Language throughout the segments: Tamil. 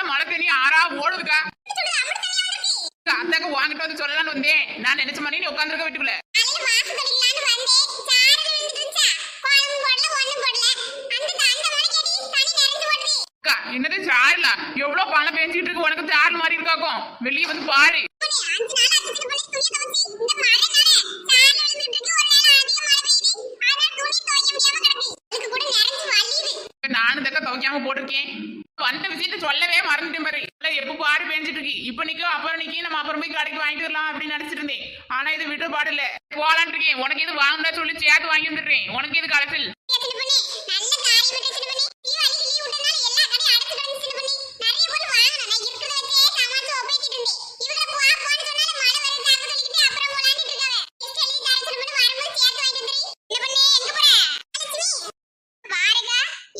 நல்ல மழை தண்ணி ஆறா ஓடுதுக்கா. அத்தாக்கு வாங்கிட்டு வந்து சொல்லலாம்னு வந்தேன். நான் நினைச்ச மாதிரி நீ உட்காந்துருக்க வீட்டுக்குள்ள. என்னது சாரல எவ்வளவு பணம் பேஞ்சிட்டு இருக்கு? உனக்கு சாரல் மாதிரி இருக்காக்கும் வெளியே வந்து பாரு. நானும் தக்க துவைக்காம போட்டிருக்கேன். வந்த விஷயத்த சொல்லவே மறந்துட்டேன் பாரு. இல்ல, எப்ப பாரு பேஞ்சிட்டு இருக்கு. இப்ப நிக்கும் அப்புறம் நிக்கி நம்ம அப்புறம் போய் கடைக்கு வாங்கிட்டு வரலாம் அப்படின்னு நினைச்சிட்டு இருந்தேன். ஆனா இது விட்டு பாடு இல்ல. போலான் இருக்கேன். உனக்கு இது வாங்கினா சொல்லி சேர்த்து வாங்கி வந்துடுறேன். உனக்கு இது கலசல் ஏ சின்ன பொண்ணு, நல்ல காரியம் விட்ட சின்ன பொண்ணு. தீபாவளிக்கு leave விட்டனால எல்லா கடையும் அடைச்சு கிடந்துச்சு சின்ன பொண்ணு. நிறைய பொருள் வாங்கணும். நான் இருக்கிறத வச்சே சாமான்ஸ் ஒப்பேத்திட்டு இருந்தேன். இவங்க போ, போன்னு சொன்னாலும் மழை வருது, தாங்க சொல்லிக்கிட்டு அப்புறம் போலான்ட்டு இருக்காங்க. List எழுதி தரேன் சின்ன பொண்ணு, வரும்போது சேர்த்து வாங்கிட்டு வந்துரு. சின்ன பொண்ணு, எங்க போற? லட்சுமி, பாருங்க.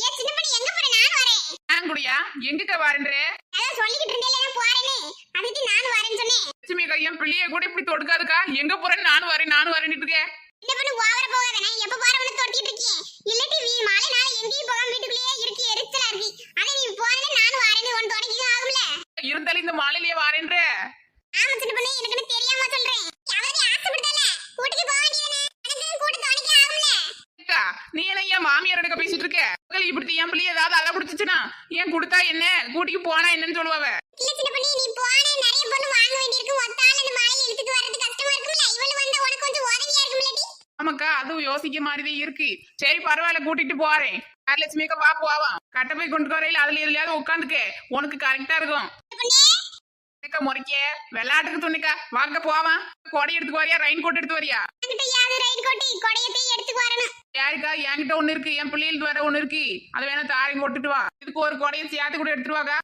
ஏ சின்ன பொண்ணு, எங்க போற? நானும் வரேன். ஏன் குடியா எங்கக்கா வாரன்ற அதான் சொல்லிக்கிட்டு இருந்தேன்ல, நான் போறேன்னு. அதுக்கு நானும் வரேன்னு சொன்னேன். லட்சுமி அக்கா என் பிள்ளைய கூட இப்படி தொடுக்காதுக்கா எங்க போறேன்னு நானும் வரேன் நானும் வரேன்னு இருக்கேன் சின்ன பொண்ணு, ஓவரா போகாத. நான் எப்ப போறவனை தொட்டிட்டு இருக்கேன். இல்லாட்டி வீ- மழைனால எங்கேயும் போகாம வீட்டுக்குள்ளேயே இருக்கு, எரிச்சலா இருக்கு. ஆனா நீ போனேன்னு நானும் வரேன்னு உன் துணைக்கும் ஆகும்ல இருந்தாலும் இந்த மாலையிலேயே வாரேன்ற ஆமா சின்ன பொண்ணு எனக்கு தெரியாம சொல்றேன் அவரே ஆசைப்பட்டல கூட்டிட்டு போக வேண்டியதானே எனக்கு கூட்டு துணைக்கு ஆகும்ல அக்கா நீ என்ன என் மாமியார் எடுக்க பேசிட்டு இருக்க மகள் இப்படி என் பிள்ளை ஏதாவது அலை பிடிச்சிச்சுன்னா ஏன் கொடுத்தா என்ன? கூட்டிக்கு போனா என்னன்னு சொல்லுவாவ. இல்ல சின்ன பொண்ணு நீ போன நிறைய பொருள் வாங்க வேண்டியிருக்கு. ஒத்தால இந்த மழையை இழுத்துட்டு வர்றது கஷ்டமா இருக்கும்ல. இவளு வந்தா உனக்கு கொஞ்சம் உதவியா இருக்கும்லடி ஆமாக்கா அதுவும் யோசிக்க மாதிரிதான் இருக்கு. சரி பரவாயில்ல கூட்டிட்டு போறேன். லட்சுமி அக்கா வா போவான் கட்ட போய் கொண்டு வரையில அதுல எதுலயாவது உட்காந்துக்க. உனக்கு கரெக்டா இருக்கும். பொண்ணு அக்கா முறைக்க விளையாட்டுக்கு துணிக்கா? வாங்க போவான் கொடை எடுத்துக்கு வரியா? ரெயின் கோட் எடுத்து வரியா? யாருக்கா? என்கிட்ட ஒண்ணு இருக்கு. என் பிள்ளைகளுக்கு வேற ஒண்ணு இருக்கு. அதை வேணா தாரையும் கொட்டுட்டு வா. இதுக்கு ஒரு கொடையை சேர்த்து கூட எடுத்துட்டு வாக்கா.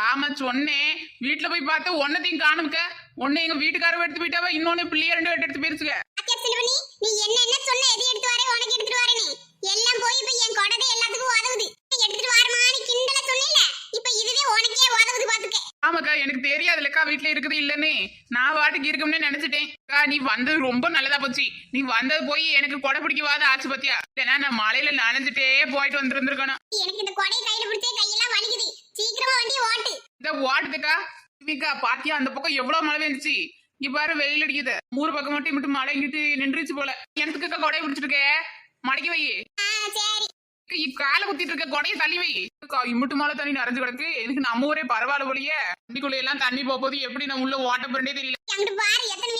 ஆமா சொன்னேன் வீட்டுல போய் பார்த்து ஒன்னதையும் காணும்க்க. ஒன்னு எங்க வீட்டுக்காரர் எடுத்து போயிட்டாவ இன்னொன்னு பிள்ளைய ரெண்டு எடுத்து போயிருச்சுக்க. நீ என்ன என்ன சொன்ன எது எடுத்து வரே உனக்கு எடுத்துட்டு வரேன்னு. எல்லாம் போய் இப்ப என் கொடதை எல்லாத்துக்கும் உதவுது. எடுத்துட்டு வரமான்னு கிண்டல சொன்னேல. இப்ப இதுவே உனக்கே உதவுது பாத்துக்க. ஆமாக்கா எனக்கு தெரியாதுல்லக்கா வீட்டுல இருக்குது இல்லன்னு. நான் வாட்டுக்கு இருக்கும்னு நினைச்சிட்டேன். நீ வந்தது ரொம்ப நல்லதா போச்சு. நீ வந்தது போய் எனக்கு கொடை பிடிக்கவாத ஆச்சு பத்தியா? இல்லைன்னா நான் மலையில நனைஞ்சிட்டே போயிட்டு வந்திருந்திருக்கணும். எனக்கு இந்த கொடையை கையில பிடிச்சே வலிக்குது வண்டி ஓட்டு? இந்த ஓட்டுதுக்கா இக்கா பாத்தியா அந்த பக்கம் எவ்வளவு மழை இங்க பாரு வெயில் அடிக்குது. ஊர் பக்கம் மட்டும் மட்டும் மழை இங்கிட்டு நின்றுச்சு போல. எனக்குக்கா கொடையை பிடிச்சிருக்க. மடக்கி வை. காலை குத்திட்டு இருக்க கொடையை தள்ளி வை. அக்கா, இம்புட்டு மழை தண்ணி நிறைஞ்சு கிடக்கு. எனக்கு நம்ம ஊரே பரவாயில்ல போலயே. வண்டிக்குள்ள எல்லாம் தண்ணி போக போது எப்படி நான் உள்ள ஓட்ட போறேனே தெரியல. பாரு எத்தனை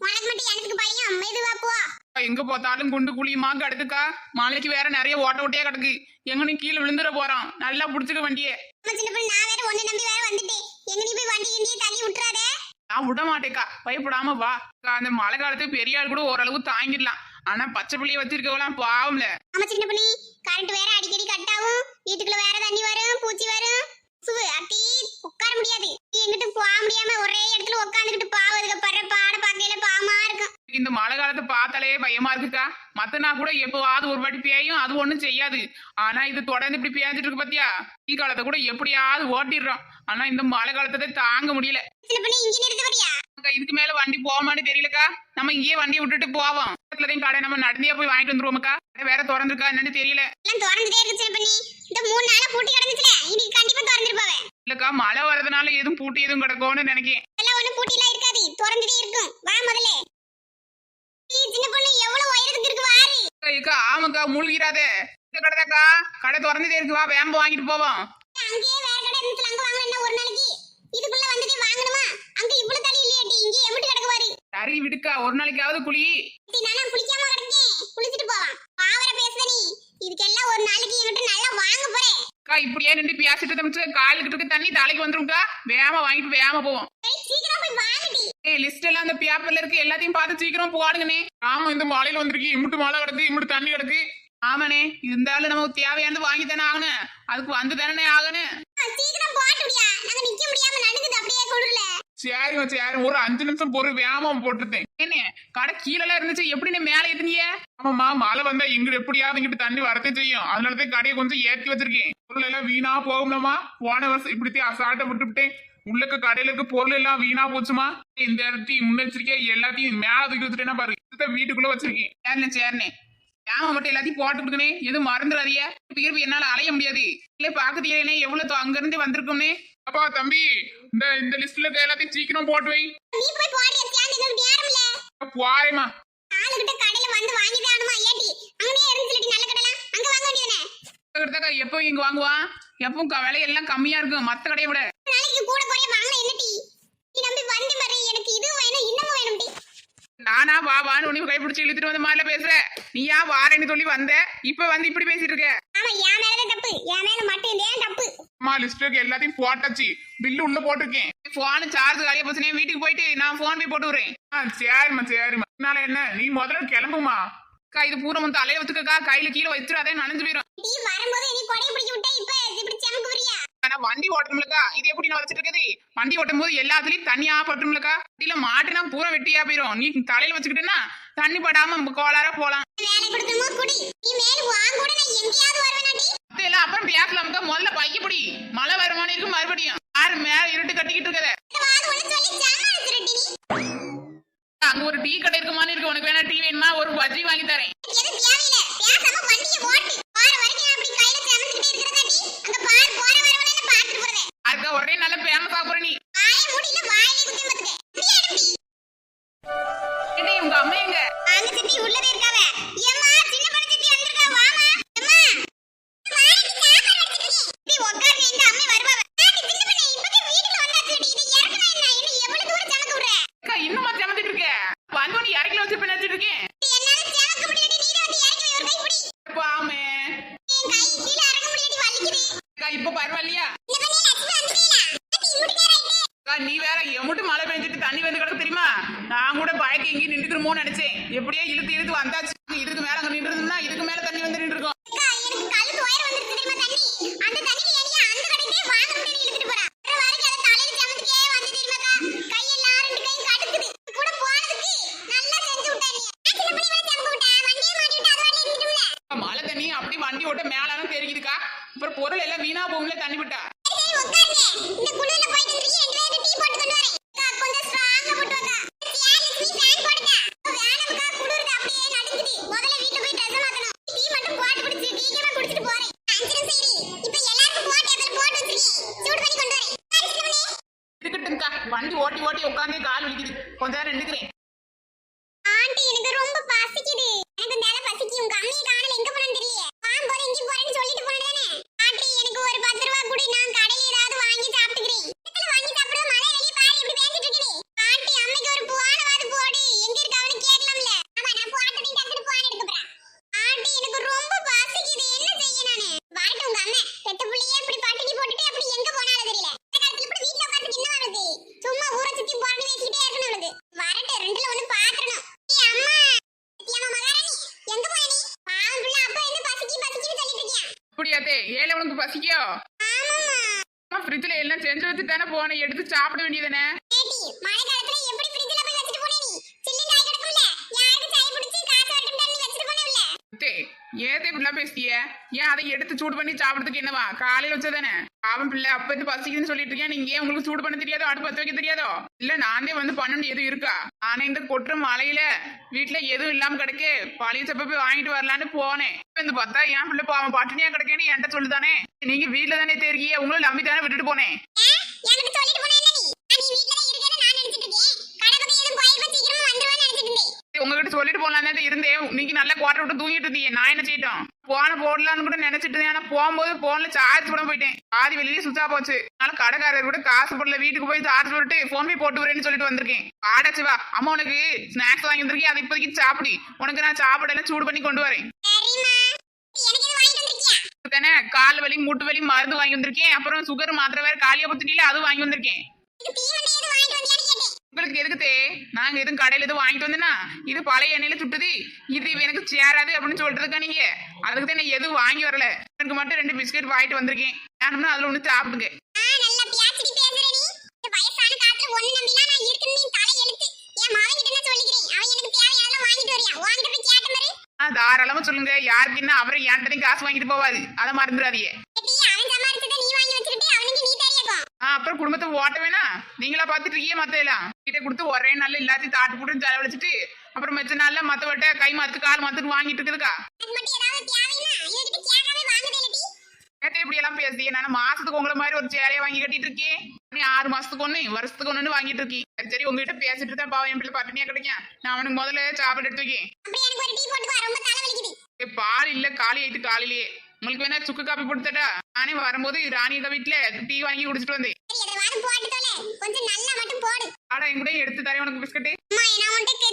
உனக்கு மட்டும் எனக்கு பையன் மெதுவா போ எங்க பார்த்தாலும் குண்டு குழியுமா கிடக்குக்கா? மலைக்கு வேற நிறைய ஓட்ட ஓட்டையா கிடக்கு. எங்க நீ கீழே விழுந்துட போறான். நல்லா புடிச்சுக்க வண்டியே. நான் விட மாட்டேக்கா பயப்படாம வா. அந்த மழை காலத்து பெரிய ஆள் கூட ஓரளவு தாங்கிடலாம். ஆனா பச்சை பிள்ளைய வச்சிருக்கவெல்லாம் பாவம்ல. ஆமா சின்ன பண்ணி கரண்ட் வேற அடிக்கடி கட் ஆகும் வீட்டுக்குள்ள வேற தண்ணி வரும் பூச்சி வரும் சுவு அட்டி உட்கார முடியாது நீ எங்கிட்டு போக முடியாம ஒரே இடத்துல உட்காந்துக்கிட்டு பாவதுக்கு படுற பாட பார்க்கையில பாவமா இருக்கும் இந்த மழை காலத்தை பார்த்தாலே பயமா இருக்குக்கா மத்தனா கூட எப்பவாவது ஒரு வாட்டி பேயும் அது ஒண்ணும் செய்யாது. ஆனா இது தொடர்ந்து இப்படி பேஞ்சிட்டு இருக்கு பாத்தியா? வெயில் காலத்தை கூட எப்படியாவது ஓட்டிடுறோம். ஆனா இந்த மழை காலத்தை தாங்க முடியல. இதுக்கு மேல வண்டி போமான்னு தெரியலக்கா. நம்ம இங்கேயே வண்டியை விட்டுட்டு போவோம். பக்கத்துலதையும் கடை நம்ம நடந்தே போய் வாங்கிட்டு வந்துருவோம்க்கா. வேற திறந்துருக்கா என்னன்னு தெரியல. இல்லக்கா மழை வர்றதுனால எதுவும் பூட்டி எதுவும் கிடக்கும்னு ஒண்ணு பூட்டி எல்லாம் இருக்காது திறந்துட்டே இருக்கும். வா முதல்ல. சின்ன பொண்ணு எவ்வளவு உயரத்துக்கு இருக்கு வாரு? அக்கா, ஆமாக்கா மூழ்கிறாதே இந்த கடைதாக்கா. கடை திறந்துட்டே இருக்கு வா வேம்ப வாங்கிட்டு போவோம். அங்கேயே வேற கடை இருந்துச்சு அங்க வாங்கலாம் ஒரு நாளைக்கு? இதுக்குள்ள வந்துட்டு வாங்கணுமா? அங்க இவ்வளவு தள்ளி இல்லையாட்டி இங்கே எம்பிட்டு கிடக்கு பாரு. சரி விடுக்கா ஒரு நாளைக்காவது சரி, நானா குளிக்காம கிடக்கேன் குளிச்சிட்டு போவான் பாவர பேசுத நீ. இதுக்கெல்லாம் ஒரு நாளைக்கு என்கிட்ட நல்லா வாங்க போறேன் அக்கா இப்படியே நின்று பேசிட்டு தம்பிச்சு காலுக்கிட்டு இருக்க தண்ணி தலைக்கு வந்துரும்க்கா. வேகமா வாங்கிட்டு வேகமா போவோம். ஏய் லிஸ்ட் எல்லாம் அந்த பேப்பர்ல இருக்கு எல்லாத்தையும் பார்த்து சீக்கிரம் போடுங்கண்ணே. ஆமா இந்த மழையில வந்திருக்கு இம்முட்டு மழை கிடக்கு இம்முட்டு தண்ணி கிடக்கு. ஆமாண்ணே இருந்தாலும் நமக்கு தேவையானது வாங்கி தானே ஆகணும். அதுக்கு வந்து தானே ஆகணும். சரிம்மா சரி. ஒரு அஞ்சு நிமிஷம் பொறு வேகமா போட்டுருந்தேன் என்ன கடை கீழே இருந்துச்சு. எப்படி நீ மேலே ஏத்துனீங்க ஆமாம்மா மழை வந்தா இங்க எப்படியாவது இங்கிட்டு தண்ணி வரத்தே செய்யும். அதனாலதான் கடையை கொஞ்சம் ஏத்தி வச்சிருக்கேன். பொருள் எல்லாம் வீணா போகும்லமா போன வருஷம் இப்படித்தான் அசால்ட்டை விட்டுவிட்டேன் உள்ளக்க கடையில இருக்க பொருள் எல்லாம் வீணா போச்சுமா இந்த இடத்தையும் முன்னெச்சரிக்கையா எல்லாத்தையும் மேல தூக்கி வச்சுட்டேன்னா பாரு. வீட்டுக்குள்ள வச்சிருக்கேன். சரிண்ணே சரிண்ணே ஏமா மட்டும் எல்லாத்தையும் போட்டு கொடுக்கணே. எதுவும் மறந்துடாதீங்க. திருப்பி என்னால அலைய முடியாது. இல்ல பாக்கத்தீங்களே எவ்வளவு அங்க இருந்து வந்திருக்கோம்னே. அப்பா தம்பி இந்த இந்த லிஸ்ட்ல இருக்க எல்லாத்தையும் சீக்கிரம் போட்டு வை. போறேமா எப்போ இங்க வாங்குவான். எப்பவும் க- விலை எல்லாம் கம்மியா இருக்கும். மத்த கடையை விட நாளைக்கு கூட குறைய வாங்கினா என்ன டீ நீ நம்பி வந்து பாரு எனக்கு இது வேணும் இன்னமும் வேணும் டீ நானா வா வான்னு உன்னை கைப்பிடிச்சு இழுத்துட்டு வந்த மாதிரில பேசுற. நீயா வாரேன்னு சொல்லி வந்த? இப்ப வந்து இப்படி பேசிட்டு இருக்க. ஆமா என் தப்பு. என் மேல மட்டும் தப்பு? அம்மா லிஸ்ட்டுக்கு எல்லாத்தையும் போட்டாச்சு பில்லு உள்ள போட்டிருக்கேன். போன் சார்ஜ் காலியா போச்சுனே வீட்டுக்கு போயிட்டு நான் போன் போய் போட்டு விடுறேன். சரிம்மா சரிம்மா. அதனால என்ன? நீ முதல்ல கிளம்புமா? அக்கா இது பூரா வந்து தலைய வச்சுக்கக்கா. கையில கீழே வச்சிடாதே நனைஞ்சு போயிடும் டீ வரும்போது நீ கொடைய பிடிச்சு விட்டா இப்ப இப்படி சமக்கு ஆனா வண்டி ஓட்டணும்லக்கா இது எப்படி நான் வச்சிட்டு இருக்குது வண்டி ஓட்டும் போது எல்லாத்துலயும் தண்ணியா பட்டும்லக்கா இல்ல மாட்டுனா பூரா வெட்டியா போயிரும். நீ தலையில வச்சுக்கிட்டேன்னா தண்ணி படாம கோளாரா போலாம். அப்புறம் பேசலாம்க்கா முதல்ல பைய பிடி. மழை வருமானம் இருக்கு மறுபடியும். யாரு மேல இருட்டு கட்டிக்கிட்டு இருக்கத? அங்க ஒரு டீ கடை இருக்க மாதிரி இருக்கு. உனக்கு வேணா டீ வேணுமா? ஒரு பஜ்ஜி வாங்கி தரேன். நீ வேற எமுட்டு மழை பெஞ்சிட்டு தண்ணி வந்து கிடக்கு தெரியுமா? நான் கூட பயக்க எங்கேயும் நின்றுக்கிறோமோன்னு நினைச்சேன். எப்படியே இழுத்து இழுத்து வந்தாச்சு. இதுக்கு மேல அங்க நின்று இருந்தோம்னா இதுக்கு மேல தண்ணி வந்து நின்று இருக்கும். மழை தண்ணி அப்படி வண்டி ஓட்ட மேலாம் தெரியுதுக்கா. அப்புறம் பொருள் எல்லாம் வீணா போகும்ல தண்ணி விட்டா சரி, சரி, உட்காருங்க. இந்த குளிர்ல போயிட்டு வந்துருக்கீங்க, ரெண்டு பேருக்கு டீ போட்டு கொண்டு வரேன். அக்கா, கொஞ்சம் strong ஆ போட்டு வாக்கா. ஏன் லட்சுமி, fan போடுங்க. வேணாம்க்கா, குளிருது, அப்படியே நடுங்குது. முதல்ல வீட்டுல போய் dress மாத்தணும். டீ மட்டும் போட்டு குடிச்சு, சீக்கிரமா குடிச்சிட்டு போறேன். அஞ்சு நிமிஷம் இரு. இப்ப எல்லாருக்கும் போட்டு அதுல போட்டு வச்சிருக்கேன். சூடு பண்ணி கொண்டு வரேன். உட்காரு, சின்னமணி. இருக்கட்டும்க்கா வண்டி ஓட்டி ஓட்டி கால் வலிக்குது. கொஞ்ச நேரம் நின்னுக்கிறேன். ஆண்டி எனக்கு ரொம்ப பசிக்குது. எனக்கு மேல பசிக்கு. உங்க அம்மையை காணல. எங்க போனான்னு தெரியல வாங்க போறேன் இங்க போறேன்னு சொல்லிட்டு போனதானே ஆண்டி எனக்கு ஒரு பத்து ரூபா குடி நான் கடையில ஏதாவது வாங்கி சாப்பிட்டுக்கிறேன் இடத்துல வாங்கி சாப்பிடுற மழை வெளிய பாரு இப்படி பேசிட்டு இருக்கீங்க ஆண்டி அம்மைக்கு ஒரு போனவாது போடு எங்க இருக்க அவனு கேட்கலாம்ல ஆமா நான் போட்டதையும் டக்குனு போன் எடுக்க போறேன் ஆண்டி எனக்கு ரொம்ப பசிக்குது என்ன செய்ய நானு வரட்டும் உங்க அம்மா பெத்த புள்ளையே இப்படி பட்டினி போட்டுட்டு அப்படி எங்க போனாலும் தெரியல இந்த காலத்துல இப்படி வீட்ல உட்கார்ந்து என்ன வருது சும்மா ஊரை சுத்தி போறன்னு பேசிக்கிட்டே இருக்கணும் அவளுக்கு வரட்டும் ரெண்டுல ஒண்ணு பாத்துறணும் ஏய் அம்மா சத்தியம்மா மகாராணி எங்க போன நீ பாவம் பிள்ளை அப்பா என்ன பசிக்கி பசிக்கின்னு சொல்லிட்டு இருக்கியா அப்படியாத்தே ஏழை உனக்கு பசிக்கோ ஆமாம்மா ஃப்ரிட்ஜில் எல்லாம் செஞ்சு வச்சு தானே போனேன். எடுத்து சாப்பிட வேண்டியதானே ஏதே இப்படிலாம் பேசிய ஏன் அதை எடுத்து சூடு பண்ணி சாப்பிடறதுக்கு என்னவா? காலையில வச்சதானே பாவம் பிள்ளை அப்ப இருந்து பசிக்குதுன்னு சொல்லிட்டு இருக்கேன் நீங்க ஏன் உங்களுக்கு சூடு பண்ண தெரியாதோ? அடுப்பு பத்த வைக்க தெரியாதோ? இல்ல நானே வந்து பண்ணணும் எதுவும் இருக்கா? ஆனா இந்த கொட்டுற மலையில வீட்டுல எதுவும் இல்லாம கிடைக்கு. பழைய சப்ப போய் வாங்கிட்டு வரலான்னு போனேன். இப்ப பார்த்தா ஏன் பிள்ளை பாவம் பட்டினியா கிடைக்கேன்னு என்கிட்ட சொல்லுதானே? நீங்க வீட்டுல தானே தெரியே உங்களை நம்பி தானே விட்டுட்டு போனேன் ஏன் என்கிட்ட சொல்லிட்டு போனே என்ன நீ நான் நீ வீட்ல தான் இருக்கேன்னு நான் நினைச்சிட்டு இருக்கேன் கடை பக்கம் எதுவும் போய் சீக்கிரமா வந்துருவேன்னு நினைச்சிட்டு இருந்தேன் உங்ககிட்ட சொல்லிட்டு போலாம் தான் இருந்தேன் நீங்க நல்லா குவாட்டர் விட்டு தூங்கிட்டு இருந்தீங்க நான் என்ன செய்யட்டும்? போன போடலான்னு கூட நினைச்சிட்டு இருந்தேன். ஆனா போகும்போது போன்ல சார்ஜ் போட போயிட்டேன். பாதி வெளியே சுத்தா போச்சு அதனால கடைக்காரர் கூட காசு போடல வீட்டுக்கு போய் சார்ஜ் போட்டு போன் பே போட்டு வரேன்னு சொல்லிட்டு வந்திருக்கேன். ஆடாச்சு வா. அம்மா உனக்கு ஸ்நாக்ஸ் வாங்கி வந்திருக்கேன். அதை இப்போதைக்கு சாப்பிடி. உனக்கு நான் சாப்பாடெல்லாம் சூடு பண்ணி கொண்டு வரேன். தானே? கால் வலி மூட்டு வலி மருந்து வாங்கி வந்திருக்கேன். அப்புறம் சுகர் மாத்திரை வேற காலியா பத்துட்டில அது வாங்கி வந்திருக்கேன் இது டீ வந்து எதுவும் வாங்கிட்டு வந்தியான்னு கேட்டேன் உங்களுக்கு எதுக்கு தே நாங்க எதுவும் கடையில எதுவும் வாங்கிட்டு வந்தேன்னா இது பழைய எண்ணெயில சுட்டுது. இது எனக்கு சேராது அப்படின்னு சொல்றதுக்கா நீங்க? அதுக்கு தான் எதுவும் வாங்கி வரல. எனக்கு மட்டும் ரெண்டு பிஸ்கட் வாங்கிட்டு வந்திருக்கேன். வேணும்னா அதுல ஒண்ணு சாப்பிடுங்க. தாராளமா சொல்லுங்க. யாருக்கு என்ன அவரை என்கிட்ட காசு வாங்கிட்டு போவாது அதை மறந்துடாதீங்க. அப்புறம் குடும்பத்தை ஓட்ட வேணா. நீங்களா பார்த்துட்டு இருக்கீங்க மத்த எல்லாம் கிட்ட கொடுத்து ஒரே நாள்ல எல்லாத்தையும் தாட்டு போட்டு செலவழிச்சிட்டு அப்புறம் மிச்ச நாள்ல மத்த வட்ட கை மாத்து கால் மாத்துன்னு வாங்கிட்டு இருக்குதுக்கா. நேத்து இப்படி எல்லாம் பேசுறீங்க. நான் மாசத்துக்கு உங்களை மாதிரி ஒரு சேலையை வாங்கி கட்டிட்டு இருக்கேன். நீ ஆறு மாசத்துக்கு ஒண்ணு வருஷத்துக்கு ஒண்ணு வாங்கிட்டு இருக்கீங்க சரி சரி உங்ககிட்ட பேசிட்டு தான் பாவம் என் பிள்ளை பட்டினியா கிடைக்கும் நான் அவனுக்கு முதல்ல சாப்பாடு எடுத்து வைக்கேன். அப்படி எனக்கு ஒரு டீ போட்டு வா ரொம்ப தலை வலிக்குது. ஏய், பால் இல்ல காலி ஆயிட்டு காலையிலேயே. உங்களுக்கு வேணா சுக்கு காப்பி போட்டு தட்டா நானே வரும்போது ராணியக்கா வீட்டுல டீ வாங்கி குடிச்சிட்டு வந்தேன் சரி அதை வாரம் போட்டு தொலை கொஞ்சம் நல்லா மட்டும் போடு. ஆடா என் கூட எடுத்து தரேன் உனக்கு பிஸ்கட்டு. அம்மா நான் உன்கிட்ட